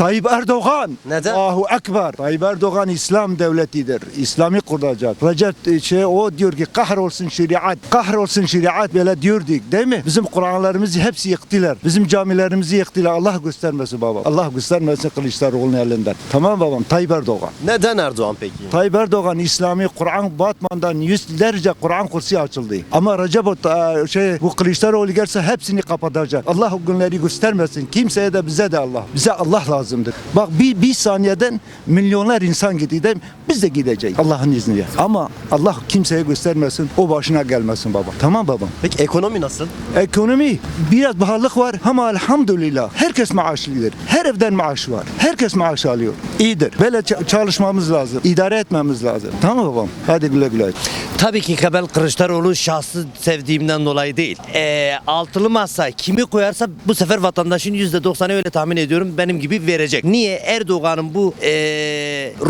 Tayyip Erdoğan. Neden? Allahu Ekber. Tayyip Erdoğan İslam devletidir. İslami kuracak. Recep şey o diyor ki kahrolsun şeriat. Kahrolsun şeriat böyle diyorduk değil mi? Bizim Kur'anlarımızı hepsi yıktılar. Bizim camilerimizi yıktılar. Allah göstermesin baba. Allah göstermesin Kılıçdaroğlu'nun elinden. Tamam babam Tayyip Erdoğan. Neden Erdoğan peki? Tayyip Erdoğan İslami Kur'an Batman'dan yüzlerce Kur'an kursu açıldı. Ama Recep o- şey bu Kılıçdaroğlu gelse hepsini kapatacak. Allah o günleri göstermesin. Kimseye de bize de Allah. Bize Allah lazımdır. Bak bir, bir saniyeden milyonlar insan gidiyor. Biz de gideceğiz Allah'ın izniyle. Ama Allah kimseye göstermesin. O başına gelmesin baba. Tamam babam. Peki ekonomi nasıl? Ekonomi biraz pahalılık var ama elhamdülillah herkes maaşlıdır. Her evden maaş var. Herkes maaş alıyor. İyidir. Böyle çalışmamız lazım. İdare etmemiz lazım. Tamam babam? Hadi güle güle. Tabii ki Kemal Kılıçdaroğlu şahsı sevdiğimden dolayı değil. Ee, altılı masa kimi koyarsa bu sefer vatandaşın %90'ı öyle tahmin ediyorum benim gibi verecek. Niye? Erdoğan'ın bu ee,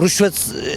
rüşvet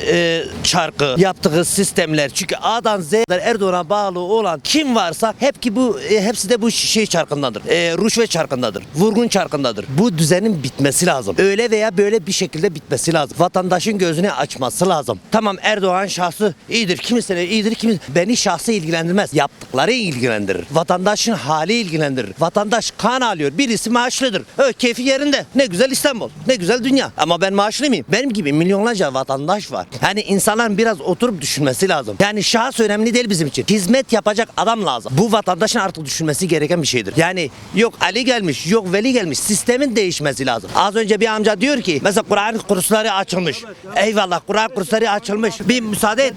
ee, çarkı yaptığı sistemler. Çünkü A'dan Z'ye Erdoğan'a bağlı olan kim varsa hep ki bu e, hepsi de bu şey çarkındadır. E, rüşvet çarkındadır. Vurgun çarkındadır. Bu düzenin bitmesi lazım. Öyle veya böyle bir şekilde bitmesi lazım. Vatandaşın gözünü açması lazım. Tamam Erdoğan şahsı iyidir. Kimisine iyidir. Kimi beni şahsı ilgilendirmez. Yaptıkları ilgilendirir. Vatandaşın hali ilgilendirir. Vatandaş kan alıyor. Birisi maaşlıdır. Ö, keyfi yerinde. Ne güzel İstanbul. Ne güzel dünya. Ama ben maaşlı mıyım? Benim gibi milyonlarca vatandaş var. Yani insanların biraz oturup düşünmesi lazım. Yani şahıs önemli değil bizim için. Hizmet yapacak adam lazım. Bu vatandaşın artık düşünmesi gereken bir şeydir. Yani yok Ali gelmiş, yok Veli gelmiş. Sistemin değişmesi lazım. Az önce bir amca diyor ki mesela Kur'an kursları açılmış. Eyvallah Kur'an kursları açılmış. Bir müsaade et.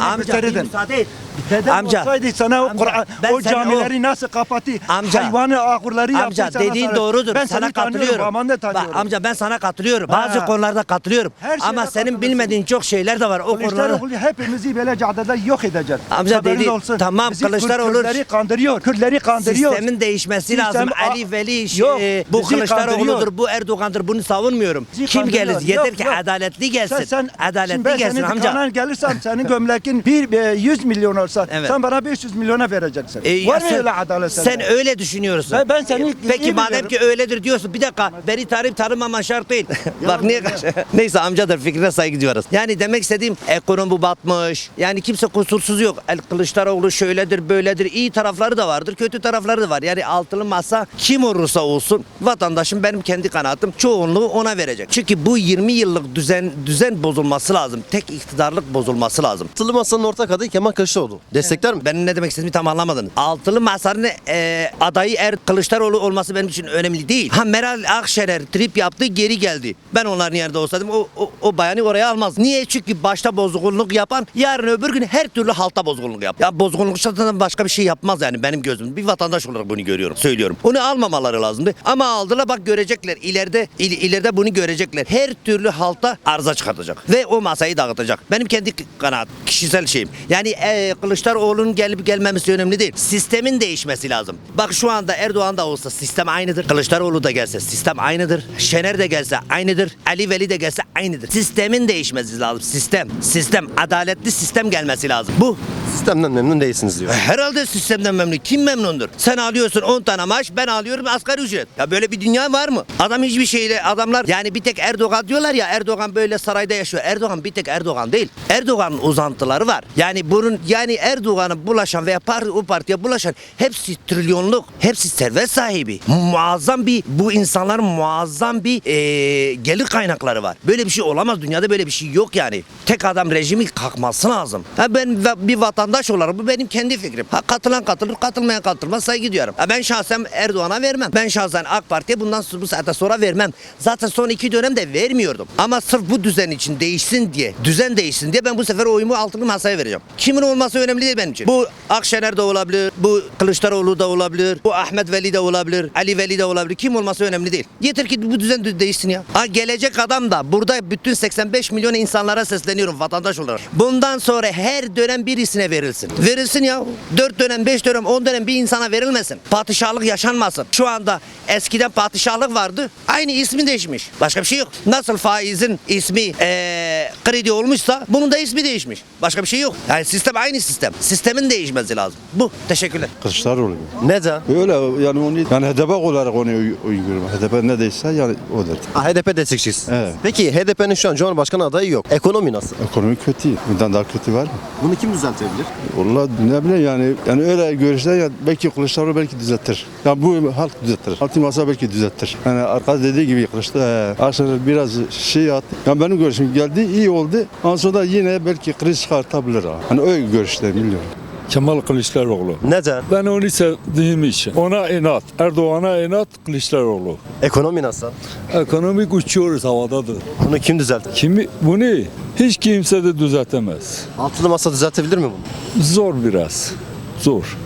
Amca bir gösterirdin. Müsaade et. Dedem Amca. olsaydı sana o, Amca, Kur'an, o camileri nasıl kapattı? Amca. Hayvanı ahurları yaptı. Amca dediğin sana- doğrudur. Ben sana seni katılıyorum. Bak, amca ben sana katılıyorum. Bazı Ha. konularda katılıyorum. Her Ama senin bilmediğin çok şeyler de var. O Kılıçdaroğlu hepimizi böyle caddede yok edecek. Amca dedi- olsun. tamam, Bizi Kılıçdaroğlu- Kürtleri kandırıyor. Kürtleri kandırıyor. Sistemin değişmesi Sistem- lazım. A- Ali Veli Yok, e, bu Kılıçdaroğlu'dur, bu Erdoğan'dır. Bunu savunmuyorum. Bizi Kim gelir? Yeter ki adaletli gelsin. Sen, sen, şimdi adaletli ben gelsin senin amca. dükkana gelirsem senin gömlekin bir e, 100 milyon olsa Evet. sen bana 500 milyona vereceksin. E, Var ya mı sen- öyle adalet Sen sende? öyle düşünüyorsun. Ben- ben seni iyi Peki madem biliyorum. ki öyledir diyorsun. Bir dakika beni tanıyıp tanımaman şart değil. Bak niye Neyse amcadır fikrine saygı duyuyoruz. Yani demek istediğim ekonomi batmış. Yani kimse kusursuz yok. El Kılıçdaroğlu şöyledir böyledir. İyi tarafları da vardır. Kötü tarafları da var. Yani altılı masa kim olursa olsun vatandaşın benim kendi kanaatim çoğunluğu ona verecek. Çünkü bu 20 yıllık düzen düzen bozulması lazım. Tek iktidarlık bozulması lazım. Altılı Masa'nın ortak adayı Kemal Kılıçdaroğlu. Destekler mi? Benim ne demek istediğimi tam anlamadınız. Altılı masanın e, adayı Er Kılıçdaroğlu olması benim için önemli değil. Ha Meral Akşener trip yaptı geri geldi. Ben onların yerinde olsaydım o, o, o bayanı oraya almaz. Niye? Çünkü başta bozgunluk yapan yarın öbür gün her türlü halta bozgunluk yap. Ya bozgunluk zaten başka bir şey yapmaz yani benim gözüm. Bir vatandaş olarak bunu görüyorum. Söylüyorum. Onu almamaları lazımdı. Ama aldılar bak görecekler. İleride il, ileride bunu görecekler. Her türlü halta arıza çıkartacak. Ve o masayı dağıtacak. Benim kendi kanaat, kişisel şeyim. Yani e, Kılıçdaroğlu'nun gelip gelmemesi önemli değil. Sistemin değişmesi lazım. Bak şu anda Erdoğan da olsa sistem aynıdır. Kılıçdaroğlu da gelse sistem aynıdır. Şener de gelse aynıdır. Ali Veli de gelse aynıdır. Sistemin değişmesi lazım. Sistem. Sistem. Adaletli sistem gelmesi lazım. Bu. Sistemden memnun değilsiniz diyor. Herhalde sistemden memnun. Kim memnundur? Sen alıyorsun 10 tane maaş, ben alıyorum asgari ücret. Ya böyle bir dünya var mı? Adam hiçbir şeyle adamlar yani bir tek Erdoğan diyorlar ya Erdoğan böyle sarayda yaşıyor. Erdoğan bir tek Erdoğan değil. Erdoğan'ın uzantıları var. Yani bunun yani Erdoğan'a bulaşan veya par, o partiye bulaşan hepsi trilyonluk, hepsi servet sahibi. Muazzam bir bu insanların muazzam bir eee, gelir kaynakları var. Böyle bir şey olamaz. Dünyada böyle bir şey yok yani. Tek adam rejimi kalkması lazım. Ha ben bir vatandaş olarak bu benim kendi fikrim. Ha katılan katılır, katılmayan katılmaz saygı duyarım. Ha ben şahsen Erdoğan'a vermem. Ben şahsen AK Parti'ye bundan bu saatte sonra vermem. Zaten son iki dönemde vermiyordum. Ama sırf bu düzen için değişsin diye, düzen değişsin diye ben bu sefer oyumu altılı masaya vereceğim. Kimin olması önemli değil benim için. Bu Akşener de olabilir, bu Kılıçdaroğlu da olabilir, bu Ahmet Veli de olabilir, Ali Veli de olabilir. Kim olması önemli değil. Yeter ki bu düzen dü- değişsin ya. Ha gelecek adam da burada bütün 85 milyon insanlara sesleniyorum vatandaş olarak. Bundan sonra her dönem birisine verilsin. Verilsin ya. 4 dönem, 5 dönem, 10 dönem bir insana verilmesin. Padişahlık yaşanmasın. Şu anda eskiden padişahlık vardı. Aynı ismi değişmiş. Başka bir şey yok. Nasıl faizin ismi eee kredi olmuşsa bunun da ismi değişmiş. Başka bir şey yok. Yani sistem aynı sistem. Sistemin değişmesi lazım. Bu. Teşekkürler. Kılıçdaroğlu. Neden? Öyle yani onu yani HDP olarak onu uy- uyguluyorum. HDP ne değilse yani odur. Ha, HDP destekçisiz. Evet. Peki HDP'nin şu an Cumhurbaşkanı adayı yok. Ekonomi nasıl? Ekonomi kötü. Bundan daha kötü var mı? Bunu kim düzeltebilir? Vallahi ne bileyim yani yani öyle görüşler ya belki Kılıçdaroğlu belki düzeltir. Ya bu halk düzeltir. Altı masa belki düzeltir. Yani arkadaş dediği gibi Kılıçdaroğlu aslında biraz şey at. Yani benim görüşüm geldi iyi oldu. Ondan sonra yine belki kriz çıkartabilir ha. Hani öyle görüşler biliyorum. Kemal Kılıçdaroğlu. Neden? Ben onu sevdiğim için. Ona inat. Erdoğan'a inat Kılıçdaroğlu. Ekonomi nasıl? Ekonomik uçuyoruz havadadır. Bunu kim düzeltir? Kimi, bunu hiç kimse de düzeltemez. Altılı masa düzeltebilir mi bunu? Zor biraz. Zor.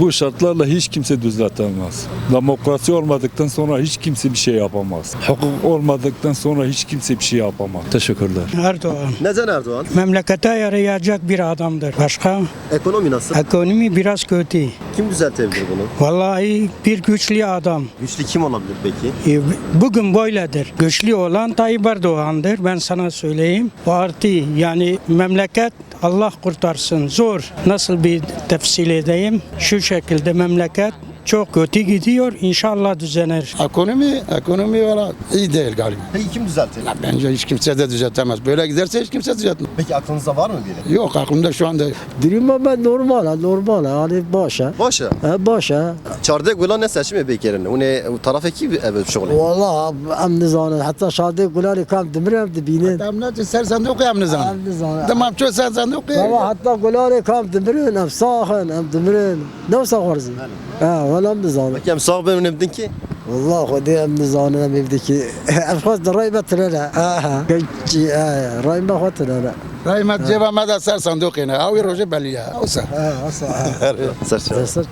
Bu şartlarla hiç kimse düzeltemez. Demokrasi olmadıktan sonra hiç kimse bir şey yapamaz. Hukuk olmadıktan sonra hiç kimse bir şey yapamaz. Teşekkürler. Erdoğan Neden Erdoğan? memlekete yarayacak bir adamdır. Başka Ekonomi nasıl? ekonomi biraz kötü. Kim düzeltebilir bunu? Vallahi bir güçlü adam. Güçlü kim olabilir peki? E, Bugün böyledir. Güçlü olan Tayyip Erdoğan'dır. Ben sana söyleyeyim. Parti yani memleket Allah kurtarsın. Zor. Nasıl bir tefsil edeyim? Şu şekilde memleket çok kötü gidiyor. İnşallah düzenir. Ekonomi, ekonomi valla iyi değil galiba. Peki kim düzeltir? Bence hiç kimse de düzeltemez. Böyle giderse hiç kimse düzeltmez. Peki aklınızda var mı biri? Yok aklımda şu anda Durum ama normal, normal yani başa. Başa. Ha, başa. Çardek Gulen ne seçimi beklerini? O ne o taraf ekibi evet şöyle. Vallahi em nizanı. Hatta şadi kulari kam dimirim dibinin. Tamam sen sen de okuyam ne zaman? Em nizanı. Tamam çok sen sen de oku. Ama hatta kulari kam dimirin em sahın em dimirin. Ne sahırız? Ha valla em nizanı. Peki hem sağ benim nemdin ki? Vallahi خدي em nizanı em evdeki. Em faz da rayba tırana. Aha. Gençi rayba hatırana. Rahmet cevama da ser sen de okuyana. Avi roje belli ya. Olsa.